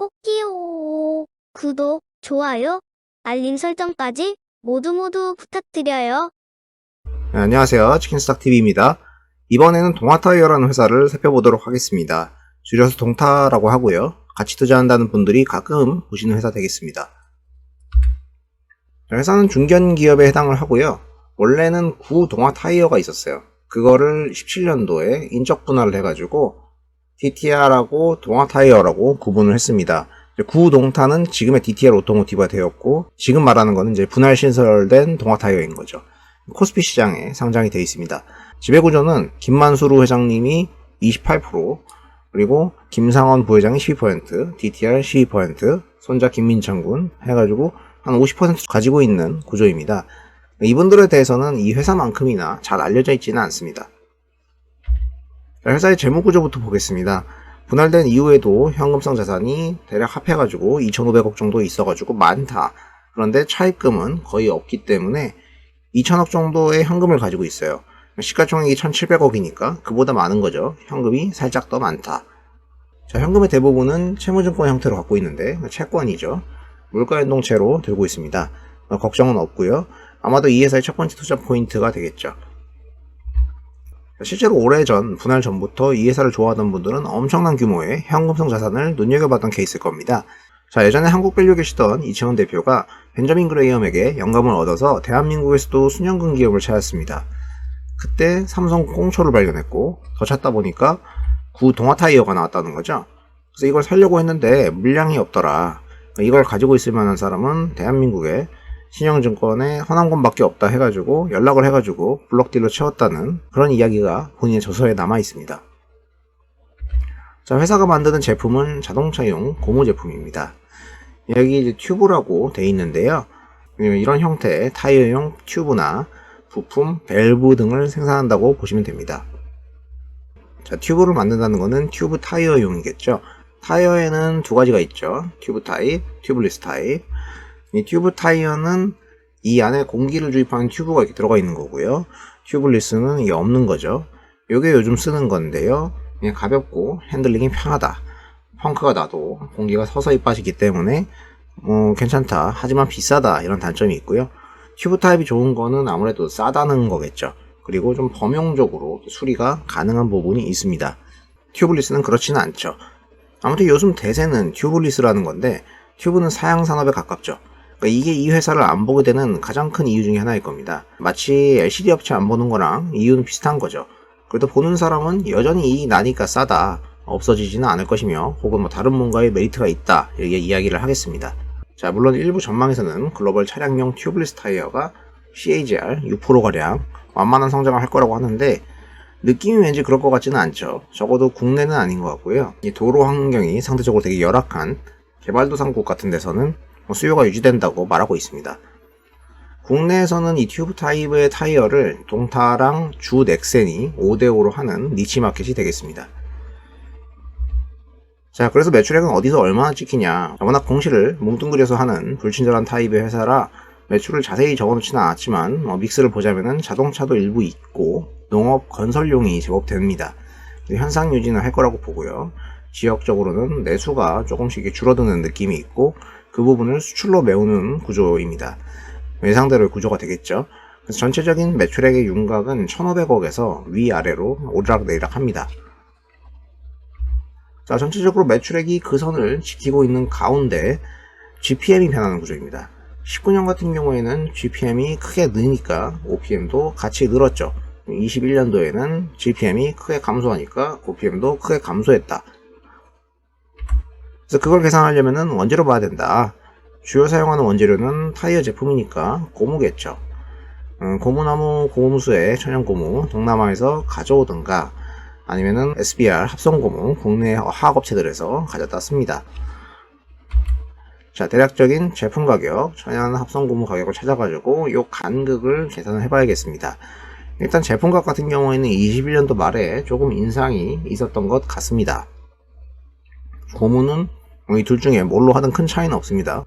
꼭지요. 구독, 좋아요, 알림 설정까지 모두 모두 부탁드려요. 네, 안녕하세요. 치킨스탁TV입니다. 이번에는 동아타이어라는 회사를 살펴보도록 하겠습니다. 줄여서 동타라고 하고요. 같이 투자한다는 분들이 가끔 보시는 회사 되겠습니다. 회사는 중견 기업에 해당을 하고요. 원래는 구 동아타이어가 있었어요. 그거를 17년도에 인적 분할을 해가지고 DTR하고 동아타이어라고 구분을 했습니다. 구동타는 지금의 DTR 오토모티브가 되었고 지금 말하는 거는 이제 분할 신설된 동아타이어인 거죠. 코스피 시장에 상장이 되어 있습니다. 지배구조는 김만수루 회장님이 28%, 그리고 김상원 부회장이 12%, DTR 12%, 손자 김민창 군 해가지고 한 50% 가지고 있는 구조입니다. 이분들에 대해서는 이 회사만큼이나 잘 알려져 있지는 않습니다. 자, 회사의 재무 구조부터 보겠습니다. 분할된 이후에도 현금성 자산이 대략 합해가지고 2,500억 정도 있어가지고 많다. 그런데 차입금은 거의 없기 때문에 2천억 정도의 현금을 가지고 있어요. 시가총액이 1,700억이니까 그보다 많은 거죠. 현금이 살짝 더 많다. 자, 현금의 대부분은 채무증권 형태로 갖고 있는데 채권이죠. 물가연동채로 들고 있습니다. 어, 걱정은 없고요. 아마도 이 회사의 첫 번째 투자 포인트가 되겠죠. 실제로 오래전 분할 전부터 이 회사를 좋아하던 분들은 엄청난 규모의 현금성 자산을 눈여겨봤던 케이스일 겁니다. 자, 예전에 한국 밸류 계시던 이채원 대표가 벤저민 그레이엄에게 영감을 얻어서 대한민국에서도 순연금 기업을 찾았습니다. 그때 삼성 꽁초를 발견했고 더 찾다 보니까 구 동아타이어가 나왔다는 거죠. 그래서 이걸 살려고 했는데 물량이 없더라. 이걸 가지고 있을 만한 사람은 대한민국에 신영증권에 허남권밖에 없다 해가지고 연락을 해가지고 블록딜로 채웠다는 그런 이야기가 본인의 저서에 남아 있습니다. 자, 회사가 만드는 제품은 자동차용 고무 제품입니다. 여기 이제 튜브라고 돼 있는데요. 이런 형태의 타이어용 튜브나 부품, 밸브 등을 생산한다고 보시면 됩니다. 자, 튜브를 만든다는 것은 튜브 타이어용이겠죠. 타이어에는 두 가지가 있죠. 튜브 타입, 튜브리스 타입. 이 튜브 타이어는 이 안에 공기를 주입하는 튜브가 이렇게 들어가 있는 거고요. 튜브리스는 이게 없는 거죠. 이게 요즘 쓰는 건데요. 그냥 가볍고 핸들링이 편하다. 펑크가 나도 공기가 서서히 빠지기 때문에 뭐 괜찮다. 하지만 비싸다. 이런 단점이 있고요. 튜브 타입이 좋은 거는 아무래도 싸다는 거겠죠. 그리고 좀 범용적으로 수리가 가능한 부분이 있습니다. 튜브리스는 그렇지는 않죠. 아무튼 요즘 대세는 튜브리스라는 건데 튜브는 사양 산업에 가깝죠. 그러니까 이게 이 회사를 안 보게 되는 가장 큰 이유 중에 하나일 겁니다. 마치 LCD 업체 안 보는 거랑 이유는 비슷한 거죠. 그래도 보는 사람은 여전히 이익이 나니까 싸다. 없어지지는 않을 것이며 혹은 뭐 다른 뭔가의 메리트가 있다. 이렇게 이야기를 하겠습니다. 자, 물론 일부 전망에서는 글로벌 차량용 튜브리스 타이어가 CAGR 6%가량 완만한 성장을 할 거라고 하는데 느낌이 왠지 그럴 것 같지는 않죠. 적어도 국내는 아닌 것 같고요. 이 도로 환경이 상대적으로 되게 열악한 개발도상국 같은 데서는 뭐 수요가 유지된다고 말하고 있습니다. 국내에서는 이 튜브 타입의 타이어를 동타랑 주 넥센이 5대5로 하는 니치 마켓이 되겠습니다. 자, 그래서 매출액은 어디서 얼마나 찍히냐. 워낙 공시를 뭉뚱그려서 하는 불친절한 타입의 회사라 매출을 자세히 적어놓지는 않았지만 어, 믹스를 보자면은 자동차도 일부 있고 농업 건설용이 제법 됩니다. 현상 유지는 할 거라고 보고요. 지역적으로는 내수가 조금씩 줄어드는 느낌이 있고 그 부분을 수출로 메우는 구조입니다. 예상대로의 구조가 되겠죠. 그래서 전체적인 매출액의 윤곽은 1,500억에서 위아래로 오르락내리락 합니다. 자, 전체적으로 매출액이 그 선을 지키고 있는 가운데 GPM이 변하는 구조입니다. 19년 같은 경우에는 GPM이 크게 느니까 OPM도 같이 늘었죠. 21년도에는 GPM이 크게 감소하니까 OPM도 크게 감소했다. 그래서 그걸 계산하려면 원재료 봐야 된다. 주요 사용하는 원재료는 타이어 제품이니까 고무겠죠. 음, 고무나무 고무수의 천연고무 동남아에서 가져오든가 아니면은 SBR 합성고무 국내 화학업체들에서 가져다 씁니다. 자, 대략적인 제품 가격, 천연 합성고무 가격을 찾아가지고 요 간극을 계산을 해봐야겠습니다. 일단 제품값 같은 경우에는 21년도 말에 조금 인상이 있었던 것 같습니다. 고무는 이 둘 중에 뭘로 하든 큰 차이는 없습니다.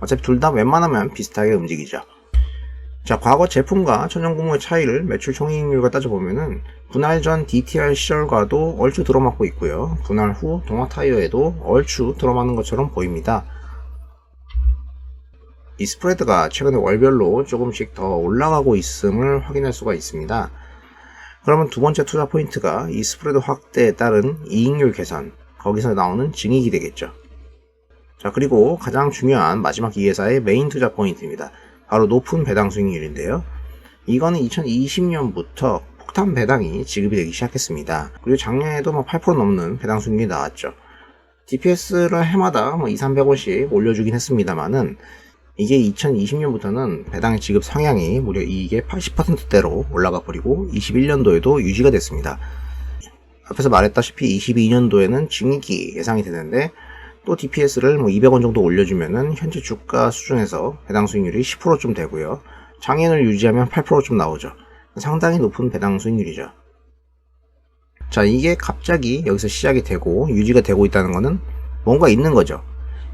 어차피 둘 다 웬만하면 비슷하게 움직이죠. 자, 과거 제품과 천연구모의 차이를 매출 총이익률과 따져보면은 분할 전 DTR 시절과도 얼추 들어맞고 있고요. 분할 후 동화 타이어에도 얼추 들어맞는 것처럼 보입니다. 이 스프레드가 최근에 월별로 조금씩 더 올라가고 있음을 확인할 수가 있습니다. 그러면 두 번째 투자 포인트가 이 스프레드 확대에 따른 이익률 개선, 거기서 나오는 증익이 되겠죠. 자, 그리고 가장 중요한 마지막 이 회사의 메인 투자 포인트입니다. 바로 높은 배당 수익률인데요. 이거는 2020년부터 폭탄 배당이 지급이 되기 시작했습니다. 그리고 작년에도 뭐 8% 넘는 배당 수익률이 나왔죠. DPS를 해마다 뭐 2, 300원씩 올려주긴 했습니다만은 이게 2020년부터는 배당의 지급 성향이 무려 이게 80%대로 올라가 버리고 21년도에도 유지가 됐습니다. 앞에서 말했다시피 22년도에는 증익이 예상이 되는데 또 DPS를 뭐 200원 정도 올려주면은 현재 주가 수준에서 배당 수익률이 10%좀 되고요. 장년을 유지하면 8%좀 나오죠. 상당히 높은 배당 수익률이죠. 자, 이게 갑자기 여기서 시작이 되고 유지가 되고 있다는 거는 뭔가 있는 거죠.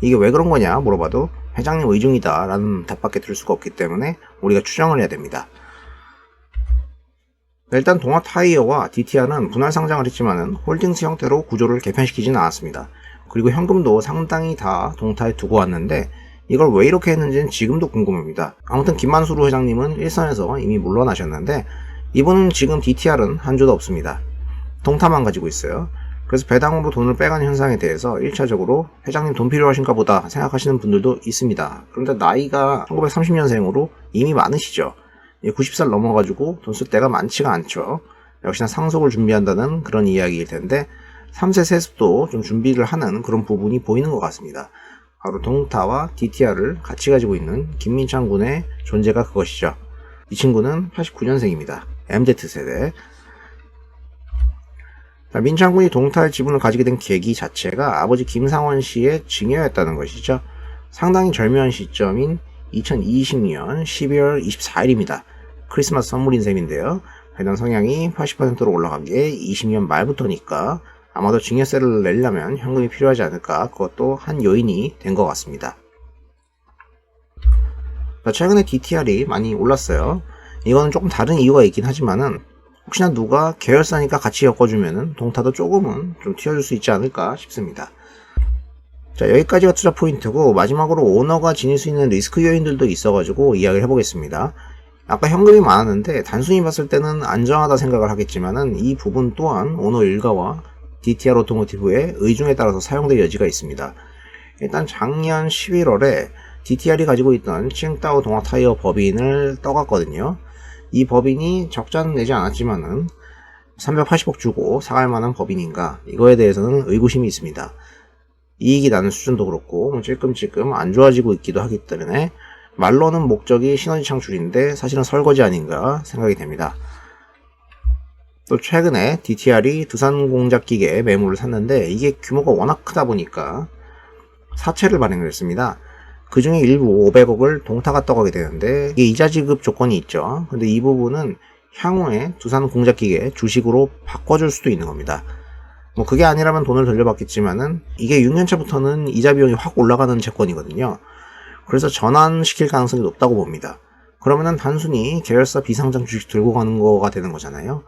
이게 왜 그런 거냐 물어봐도 회장님 의중이다 라는 답밖에 들을 수가 없기 때문에 우리가 추정을 해야 됩니다. 일단 동아 타이어와 DTR은 분할 상장을 했지만은 홀딩스 형태로 구조를 개편시키지는 않았습니다. 그리고 현금도 상당히 다 동타에 두고 왔는데 이걸 왜 이렇게 했는지는 지금도 궁금합니다. 아무튼 김만수루 회장님은 일선에서 이미 물러나셨는데 이분은 지금 DTR은 한 주도 없습니다. 동타만 가지고 있어요. 그래서 배당으로 돈을 빼가는 현상에 대해서 1차적으로 회장님 돈 필요하신가 보다 생각하시는 분들도 있습니다. 그런데 나이가 1930년생으로 이미 많으시죠. 90살 넘어가지고 돈 쓸 때가 많지가 않죠. 역시나 상속을 준비한다는 그런 이야기일 텐데 3세 세습도 좀 준비를 하는 그런 부분이 보이는 것 같습니다. 바로 동타와 DTR을 같이 가지고 있는 김민창 군의 존재가 그것이죠. 이 친구는 89년생입니다. MZ세대. 자, 민창 군이 동타의 지분을 가지게 된 계기 자체가 아버지 김상원 씨의 증여였다는 것이죠. 상당히 절묘한 시점인 2020년 12월 24일입니다. 크리스마스 선물인 셈인데요. 배당 성향이 80%로 올라간 게 20년 말부터니까 아마도 증여세를 내려면 현금이 필요하지 않을까 그것도 한 요인이 된 것 같습니다. 자, 최근에 DTR이 많이 올랐어요. 이거는 조금 다른 이유가 있긴 하지만은 혹시나 누가 계열사니까 같이 엮어주면은 동타도 조금은 좀 튀어줄 수 있지 않을까 싶습니다. 자 여기까지가 투자 포인트고 마지막으로 오너가 지닐 수 있는 리스크 요인들도 있어가지고 이야기를 해보겠습니다. 아까 현금이 많았는데 단순히 봤을 때는 안정하다 생각을 하겠지만은 이 부분 또한 오너 일가와 DTR 오토모티브의 의중에 따라서 사용될 여지가 있습니다. 일단 작년 11월에 DTR이 가지고 있던 칭따오 동화 타이어 법인을 떠갔거든요. 이 법인이 적자는 내지 않았지만은 380억 주고 사갈 만한 법인인가 이거에 대해서는 의구심이 있습니다. 이익이 나는 수준도 그렇고 뭐 찔끔찔끔 안 좋아지고 있기도 하기 때문에 말로는 목적이 시너지 창출인데 사실은 설거지 아닌가 생각이 됩니다. 또 최근에 DTR이 두산 공작기계 매물을 샀는데 이게 규모가 워낙 크다 보니까 사채를 발행을 했습니다. 그 중에 일부 500억을 동타가 떠가게 되는데 이게 이자 지급 조건이 있죠. 근데 이 부분은 향후에 두산 공작기계 주식으로 바꿔줄 수도 있는 겁니다. 뭐 그게 아니라면 돈을 돌려받겠지만은 이게 6년차부터는 이자 비용이 확 올라가는 채권이거든요. 그래서 전환시킬 가능성이 높다고 봅니다. 그러면은 단순히 계열사 비상장 주식 들고 가는 거가 되는 거잖아요.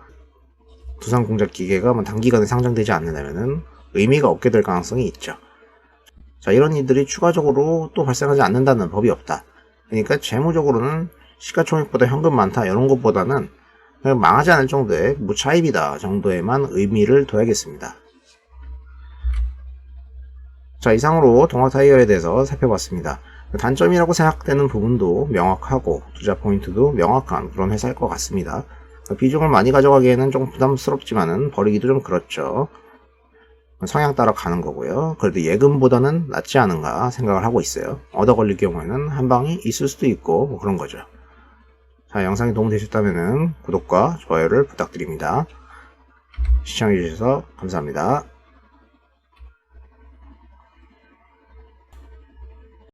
두산 공작 기계가 뭐 단기간에 상장되지 않는다면은 의미가 없게 될 가능성이 있죠. 자, 이런 일들이 추가적으로 또 발생하지 않는다는 법이 없다. 그러니까 재무적으로는 시가총액보다 현금 많다 이런 것보다는 망하지 않을 정도의 무차입이다 정도에만 의미를 둬야겠습니다. 자, 이상으로 동화 타이어에 대해서 살펴봤습니다. 단점이라고 생각되는 부분도 명확하고 투자 포인트도 명확한 그런 회사일 것 같습니다. 비중을 많이 가져가기에는 좀 부담스럽지만은 버리기도 좀 그렇죠. 성향 따라 가는 거고요. 그래도 예금보다는 낫지 않은가 생각을 하고 있어요. 얻어 걸릴 경우에는 한 방이 있을 수도 있고 뭐 그런 거죠. 자, 영상이 도움 되셨다면 구독과 좋아요를 부탁드립니다. 시청해주셔서 감사합니다.